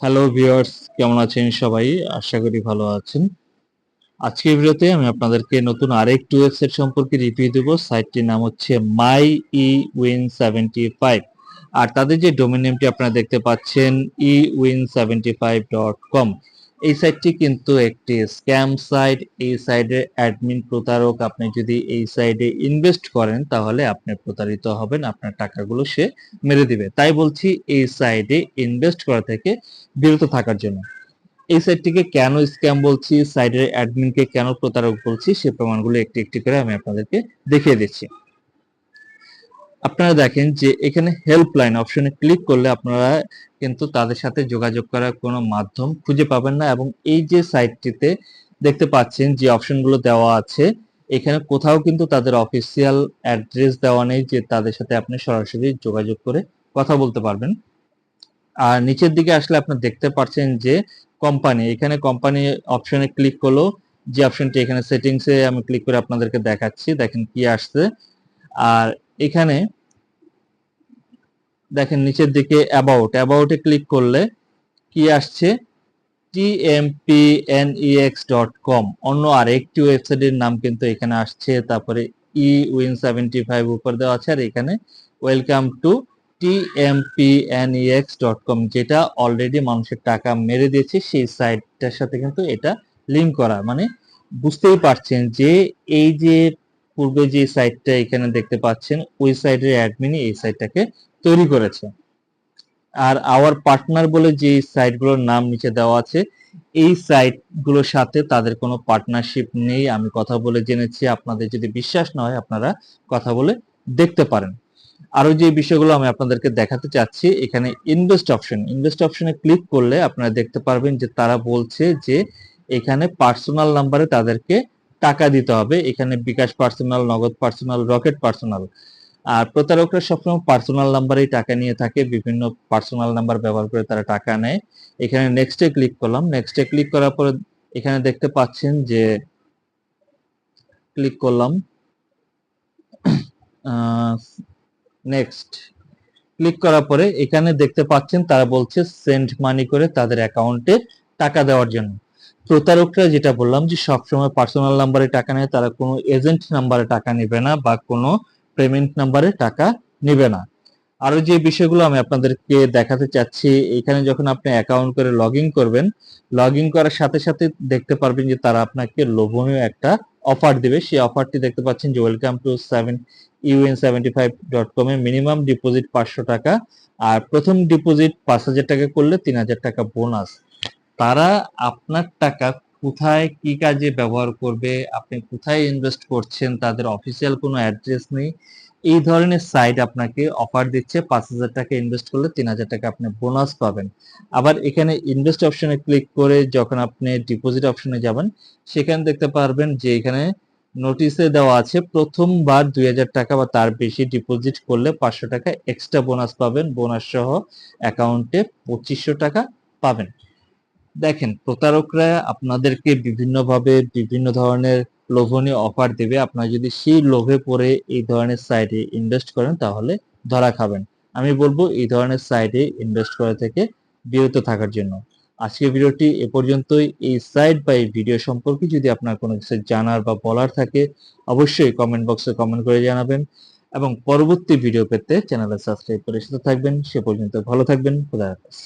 Hello viewers কেমন আছেন সবাই? আশা করি ভালো আছেন। আজকের ভিডিওতে আমি আপনাদেরকে নতুন আরেক আরেকটি ওয়েবসাইট সম্পর্কে রিভিউ দেব। সাইটটির নাম হচ্ছে my e win seventy five আর তাদের যে ডোমেন নেমটি আপনারা দেখতে পাচ্ছেন e win seventy five dot com এই সাইটটি কিন্তু একটি স্ক্যাম সাইট এই সাইডে অ্যাডমিন প্রতারক আপনি যদি এই সাইডে ইনভেস্ট করেন, তাহলে আপনি প্রতারিত হবেন, আপনার টাকাগুলো সে মেরে দিবে। তাই বলছি, এই সাইডে ইনভেস্ট করা থেকে বিরত থাকার জন্য। এই সাইটটিকে কেন স্ক্যাম বলছি? সাইটের অ্যাডমিনকে কেন প্রতারক বলছি? সে প্রমাণগুলো একটি একটি করে আমি আপনাদেরকে দেখিয়ে দিচ্ছি। আপনারা দেখেন যে এখানে হেল্পলাইন অপশনে ক্লিক করলে আপনারা কিন্তু তাদের সাথে যোগাযোগ করার কোনো মাধ্যম খুঁজে পাবেন না এবং এই যে সাইটটিতে দেখতে পাচ্ছেন যে অপশনগুলো দেওয়া আছে, এখানে কোথাও কিন্তু তাদের অফিসিয়াল অ্যাড্রেস দেওয়া নেই যে তাদের সাথে আপনি সরাসরি যোগাযোগ করে কথা বলতে পারবেন। আর নিচের দিকে আসলে আপনি দেখতে পাচ্ছেন যে কোম্পানি এখানে কোম্পানি অপশনে ক্লিক করল, যে অপশনটি এখানে সেটিংসে আমি ক্লিক করে আপনাদেরকে দেখাচ্ছি, দেখেন কি আসছে। আর এখানে দেখেন নিচের দিকে অ্যাবাউট অ্যাবাউটে ক্লিক করলে কি আসছে? tmpnex ডট কম অন্য আরেকটি ওয়েবসাইটের নাম কিন্তু এখানে আসছে, তারপরে ই উইন সেভেন্টি ফাইভ উপর দেওয়া আছে, আর এখানে welcome to tmpnex dot com যেটা অলরেডি মানুষের টাকা মেরে দিয়েছে, সেই সাইটটার সাথে কিন্তু এটা লিঙ্ক করা। মানে বুঝতেই পারছেন যে এই যে পূর্বে যে সাইটটা এখানে দেখতে পাচ্ছেন, ওই সাইটের অ্যাডমিনই এই সাইটটাকে তৈরি করেছে। আর আওয়ার পার্টনার বলে যে সাইটগুলোর নাম নিচে দেওয়া আছে, এই সাইটগুলোর সাথে তাদের কোনো পার্টনারশিপ নেই। আমি কথা বলে জেনেছি, আপনাদের যদি বিশ্বাস না হয়, আপনারা কথা বলে দেখতে পারেন। আরও যে বিষয়গুলো আমি আপনাদেরকে দেখাতে চাচ্ছি, এখানে ইনভেস্ট অপশন ইনভেস্ট অপশনে ক্লিক করলে আপনারা দেখতে পারবেন যে তারা বলছে যে এখানে পার্সোনাল নাম্বারে তাদেরকে টাকা দিতে হবে। এখানে bKash personal, Nagad personal, Rocket personal. আর প্রতারকরা সবসময় পার্সোনাল নাম্বারেই টাকা নিয়ে থাকে। বিভিন্ন পার্সোনাল নাম্বার ব্যবহার করে তারা টাকা নেয়। এখানে নেক্সটে ক্লিক করলাম। নেক্সটে ক্লিক করার পরে এখানে দেখতে পাচ্ছেন যে ক্লিক করলাম। নেক্সট ক্লিক করার পরে এখানে দেখতে পাচ্ছেন তারা বলছে সেন্ড মানি করে তাদের অ্যাকাউন্টে টাকা দেওয়ার জন্য। প্রতারকরা যেটা বললাম যে সবসময় পার্সোনাল নাম্বারে টাকা নেয়, তারা কোনো এজেন্ট নাম্বারে টাকা নেবে না বা কোনো পেমেন্ট নাম্বারে টাকা নেবে না। আরও যে বিষয়গুলো আমি আপনাদেরকে দেখাতে চাচ্ছি, এখানে যখন আপনি অ্যাকাউন্ট করে লগ করবেন লগ করার সাথে সাথে দেখতে পারবেন যে তারা আপনাকে লোভনীয় একটা অফার দিবে। সেই অফারটি দেখতে পাচ্ছেন যে welcome to seven UN seventy five dot com minimum deposit পাঁচশো টাকা আর প্রথম ডিপোজিট পাঁচ হাজার টাকা করলে তিন হাজার টাকা বোনাস তারা আপনার টাকা কোথায়, কি কাজে ব্যবহার করবে, আপনি কোথায় ইনভেস্ট করছেন, তাদের অফিসিয়াল কোনো অ্যাড্রেস নেই, এই ধরনের সাইট আপনাকে অফার দিচ্ছে, পাঁচ হাজার টাকা ইনভেস্ট করলে তিন হাজার টাকা আপনি বোনাস পাবেন। আবার এখানে ইনভেস্ট অপশনে ক্লিক করে যখন আপনি ডিপোজিট অপশনে যাবেন, সেখানে দেখতে পারবেন যে এখানে নোটিশে দেওয়া আছে, প্রথমবার দুই হাজার টাকা বা তার বেশি ডিপোজিট করলে পাঁচশো টাকা এক্সট্রা বোনাস পাবেন বোনাস সহ অ্যাকাউন্টে পঁচিশশো টাকা পাবেন। দেখেন, প্রতারকরা আপনাদেরকে বিভিন্নভাবে বিভিন্ন ধরনের লোভনীয় অফার দেবে। আপনারা যদি সেই লোভে পড়ে এই ধরনের সাইটে ইনভেস্ট করেন, তাহলে ধরা খাবেন। আমি বলব, এই ধরনের সাইটে ইনভেস্ট করা থেকে বিরত থাকার জন্য। আজকের ভিডিওটি এ পর্যন্তই। এই সাইট বা এই ভিডিও সম্পর্কে যদি আপনার কোনো কিছু জানার বা বলার থাকে, অবশ্যই কমেন্ট বক্সে কমেন্ট করে জানাবেন এবং পরবর্তী ভিডিও পেতে চ্যানেলে সাবস্ক্রাইব করে সাথে থাকবেন। সে পর্যন্ত ভালো থাকবেন। খুদা হাফেজ।